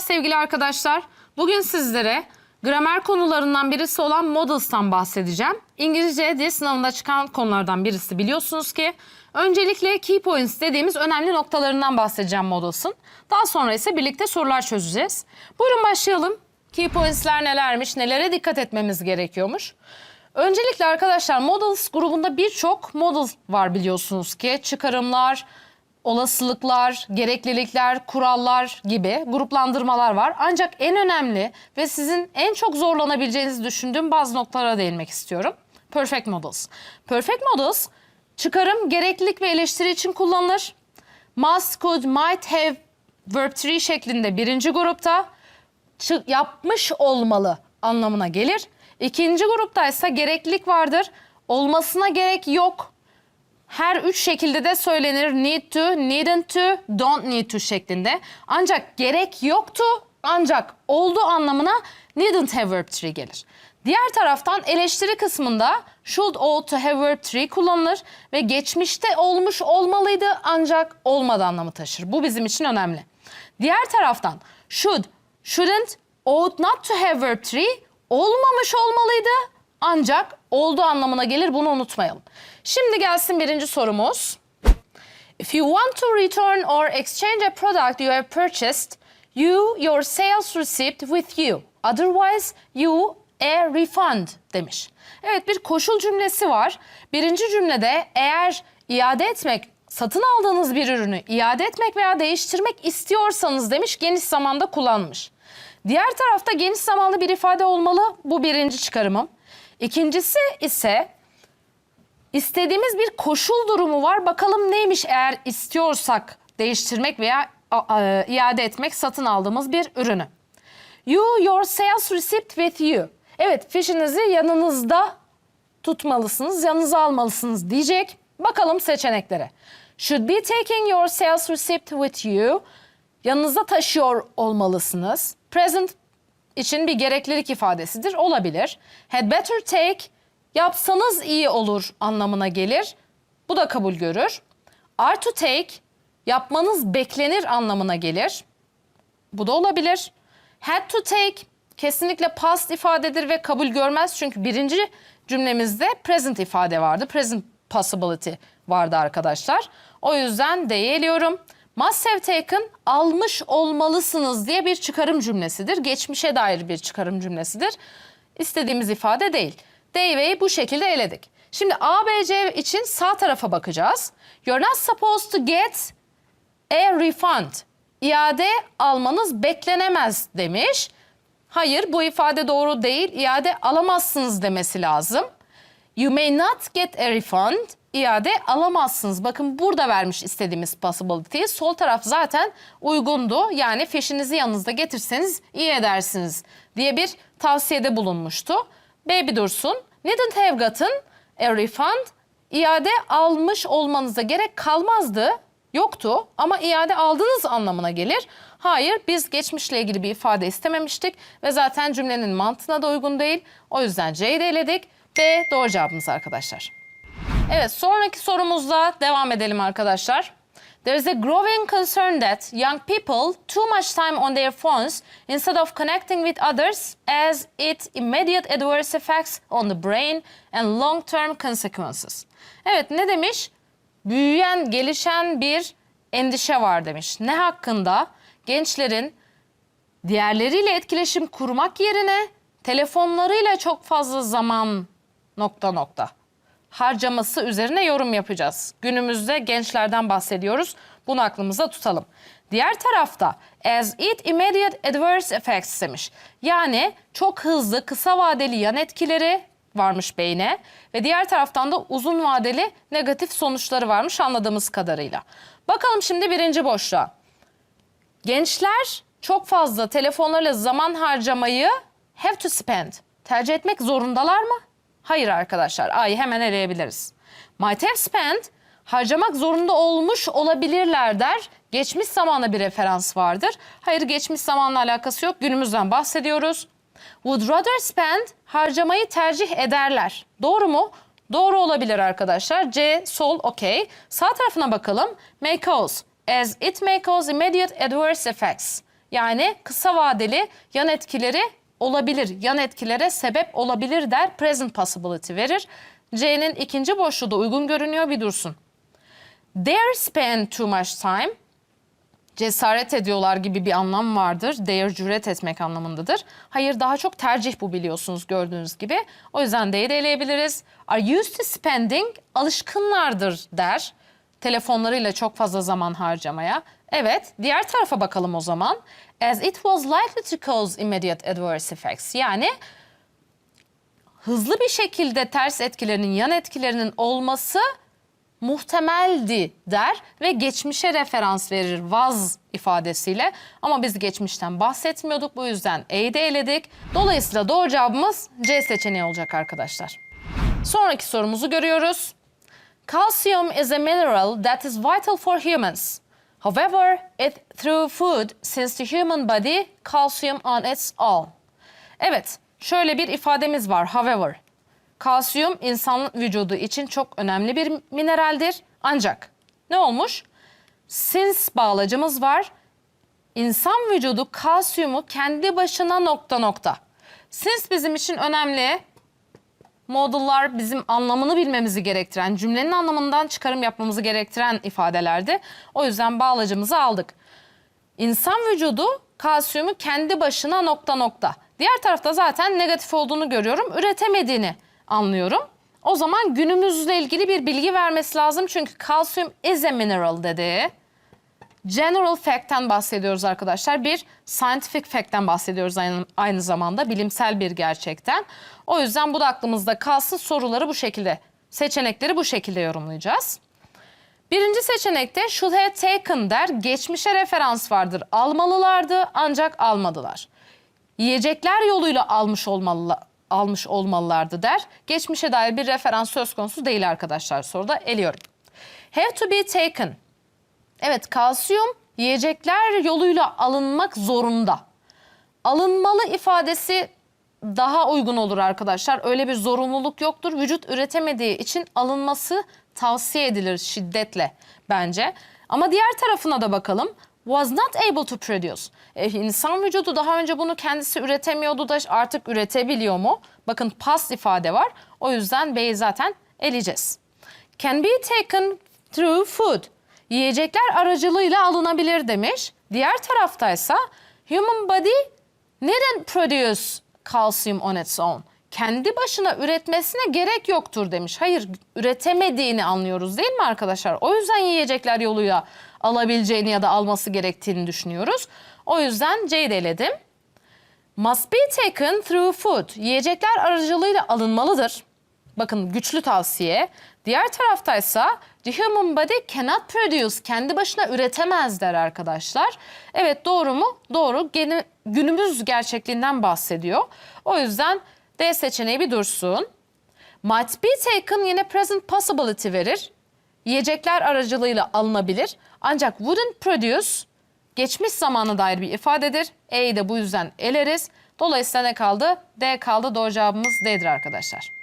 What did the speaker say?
sevgili arkadaşlar. Bugün sizlere gramer konularından birisi olan modals'tan bahsedeceğim. İngilizce dil sınavında çıkan konulardan birisi biliyorsunuz ki. Öncelikle key points dediğimiz önemli noktalarından bahsedeceğim modals'ın. Daha sonra ise birlikte sorular çözeceğiz. Buyurun başlayalım. Key points'ler nelermiş, nelere dikkat etmemiz gerekiyormuş. Öncelikle arkadaşlar modals grubunda birçok model var biliyorsunuz ki. Çıkarımlar, olasılıklar, gereklilikler, kurallar gibi gruplandırmalar var. Ancak en önemli ve sizin en çok zorlanabileceğinizi düşündüğüm bazı noktalara değinmek istiyorum. Perfect models. Perfect models çıkarım, gereklilik ve eleştiri için kullanılır. Must, could, might have, verb three şeklinde birinci grupta yapmış olmalı anlamına gelir. İkinci grupta ise gereklilik vardır. Olmasına gerek yok. Her üç şekilde de söylenir. Need to, needn't to, don't need to şeklinde. Ancak gerek yoktu ancak oldu anlamına needn't have verb three gelir. Diğer taraftan eleştiri kısmında should ought to have verb three kullanılır ve geçmişte olmuş olmalıydı ancak olmadı anlamı taşır. Bu bizim için önemli. Diğer taraftan should, shouldn't, ought not to have verb three olmamış olmalıydı ancak oldu anlamına gelir bunu unutmayalım. Şimdi gelsin birinci sorumuz. If you want to return or exchange a product you have purchased, you your sales receipt with you. Otherwise you a refund demiş. Evet bir koşul cümlesi var. Birinci cümlede eğer iade etmek, satın aldığınız bir ürünü iade etmek veya değiştirmek istiyorsanız demiş geniş zamanda kullanmış. Diğer tarafta geniş zamanlı bir ifade olmalı. Bu birinci çıkarımım. İkincisi ise istediğimiz bir koşul durumu var. Bakalım neymiş eğer istiyorsak değiştirmek veya iade etmek satın aldığımız bir ürünü. You your sales receipt with you. Evet fişinizi yanınızda tutmalısınız, yanınıza almalısınız diyecek. Bakalım seçeneklere. Should be taking your sales receipt with you. Yanınızda taşıyor olmalısınız. Present için bir gereklilik ifadesidir. Olabilir. Had better take yapsanız iyi olur anlamına gelir. Bu da kabul görür. Are to take yapmanız beklenir anlamına gelir. Bu da olabilir. Had to take kesinlikle past ifadedir ve kabul görmez. Çünkü birinci cümlemizde present ifade vardı. Present possibility vardı arkadaşlar. O yüzden D'yi eliyorum. Must have taken almış olmalısınız diye bir çıkarım cümlesidir. Geçmişe dair bir çıkarım cümlesidir. İstediğimiz ifade değil. D ve E'yi bu şekilde eledik. Şimdi A, B, C için sağ tarafa bakacağız. You're not supposed to get a refund. İade almanız beklenemez demiş. Hayır bu ifade doğru değil. İade alamazsınız demesi lazım. You may not get a refund. İade alamazsınız. Bakın burada vermiş istediğimiz possibility'yi. Sol taraf zaten uygundu. Yani fişinizi yanınızda getirseniz iyi edersiniz diye bir tavsiyede bulunmuştu. B bir dursun. Needn't have gotten a refund. İade almış olmanıza gerek kalmazdı. Yoktu ama iade aldınız anlamına gelir. Hayır biz geçmişle ilgili bir ifade istememiştik ve zaten cümlenin mantığına da uygun değil. O yüzden C'yi de eledik. B doğru cevabımız arkadaşlar. Evet sonraki sorumuzla devam edelim arkadaşlar. There is a growing concern that young people too much time on their phones instead of connecting with others as it immediate adverse effects on the brain and long-term consequences. Evet ne demiş? Büyüyen, gelişen bir endişe var demiş. Ne hakkında? Gençlerin diğerleriyle etkileşim kurmak yerine telefonlarıyla çok fazla zaman nokta nokta harcaması üzerine yorum yapacağız. Günümüzde gençlerden bahsediyoruz. Bunu aklımızda tutalım. Diğer tarafta as it immediate adverse effects demiş. Yani çok hızlı kısa vadeli yan etkileri varmış beyne ve diğer taraftan da uzun vadeli negatif sonuçları varmış anladığımız kadarıyla. Bakalım şimdi birinci boşluğa. Gençler çok fazla telefonlarla zaman harcamayı have to spend. Tercih etmek zorundalar mı? Hayır arkadaşlar. A'yı hemen eleyebiliriz. Might have spent harcamak zorunda olmuş olabilirler der. Geçmiş zamana bir referans vardır. Hayır geçmiş zamanla alakası yok. Günümüzden bahsediyoruz. Would rather spend harcamayı tercih ederler. Doğru mu? Doğru olabilir arkadaşlar. C sol okey. Sağ tarafına bakalım. May cause as it may cause immediate adverse effects. Yani kısa vadeli yan etkileri olabilir. Yan etkilere sebep olabilir der. Present possibility verir. C'nin ikinci boşluğu da uygun görünüyor bir dursun. Dare spend too much time. Cesaret ediyorlar gibi bir anlam vardır. Dare cüret etmek anlamındadır. Hayır daha çok tercih bu biliyorsunuz gördüğünüz gibi. O yüzden de eleyebiliriz. Are used to spending alışkınlardır der. Telefonlarıyla çok fazla zaman harcamaya. Evet diğer tarafa bakalım o zaman. As it was likely to cause immediate adverse effects. Yani hızlı bir şekilde ters etkilerinin, yan etkilerinin olması muhtemeldi der ve geçmişe referans verir vaz ifadesiyle. Ama biz geçmişten bahsetmiyorduk bu yüzden E'yi de eledik. Dolayısıyla doğru cevabımız C seçeneği olacak arkadaşlar. Sonraki sorumuzu görüyoruz. Calcium is a mineral that is vital for humans. However, it through food since the human body calcium on its own. Evet, şöyle bir ifademiz var. However, kalsiyum insan vücudu için çok önemli bir mineraldir. Ancak ne olmuş? Since bağlacımız var. İnsan vücudu kalsiyumu kendi başına nokta nokta. Since bizim için önemli. Modullar bizim anlamını bilmemizi gerektiren, cümlenin anlamından çıkarım yapmamızı gerektiren ifadelerdi. O yüzden bağlacımızı aldık. İnsan vücudu kalsiyumu kendi başına nokta nokta. Diğer tarafta zaten negatif olduğunu görüyorum. Üretemediğini anlıyorum. O zaman günümüzle ilgili bir bilgi vermesi lazım. Çünkü kalsiyum is a mineral dedi. General fact'ten bahsediyoruz arkadaşlar. Bir scientific fact'ten bahsediyoruz aynı, aynı zamanda. Bilimsel bir gerçekten. O yüzden bu da aklımızda kalsın. Soruları bu şekilde, seçenekleri bu şekilde yorumlayacağız. Birinci seçenekte should have taken der. Geçmişe referans vardır. Almalılardı ancak almadılar. Yiyecekler yoluyla almış olmalı, almış olmalılardı der. Geçmişe dair bir referans söz konusu değil arkadaşlar soruda. Eliyorum. Have to be taken. Evet kalsiyum yiyecekler yoluyla alınmak zorunda. Alınmalı ifadesi daha uygun olur arkadaşlar. Öyle bir zorunluluk yoktur. Vücut üretemediği için alınması tavsiye edilir şiddetle bence. Ama diğer tarafına da bakalım. Was not able to produce. E, insan vücudu daha önce bunu kendisi üretemiyordu da artık üretebiliyor mu? Bakın past ifade var. O yüzden B'yi zaten eleyeceğiz. Can be taken through food. Yiyecekler aracılığıyla alınabilir demiş. Diğer taraftaysa human body neden produce calcium on its own? Kendi başına üretmesine gerek yoktur demiş. Hayır üretemediğini anlıyoruz değil mi arkadaşlar? O yüzden yiyecekler yoluyla alabileceğini ya da alması gerektiğini düşünüyoruz. O yüzden C'yi de eledim. Must be taken through food. Yiyecekler aracılığıyla alınmalıdır. Bakın güçlü tavsiye. Diğer taraftaysa the human body cannot produce. Kendi başına üretemez der arkadaşlar. Evet doğru mu? Doğru. Gene, günümüz gerçekliğinden bahsediyor. O yüzden D seçeneği bir dursun. Might be taken yine present possibility verir. Yiyecekler aracılığıyla alınabilir. Ancak wouldn't produce geçmiş zamana dair bir ifadedir. E'yi de bu yüzden eleriz. Dolayısıyla ne kaldı? D kaldı. Doğru cevabımız D'dir arkadaşlar.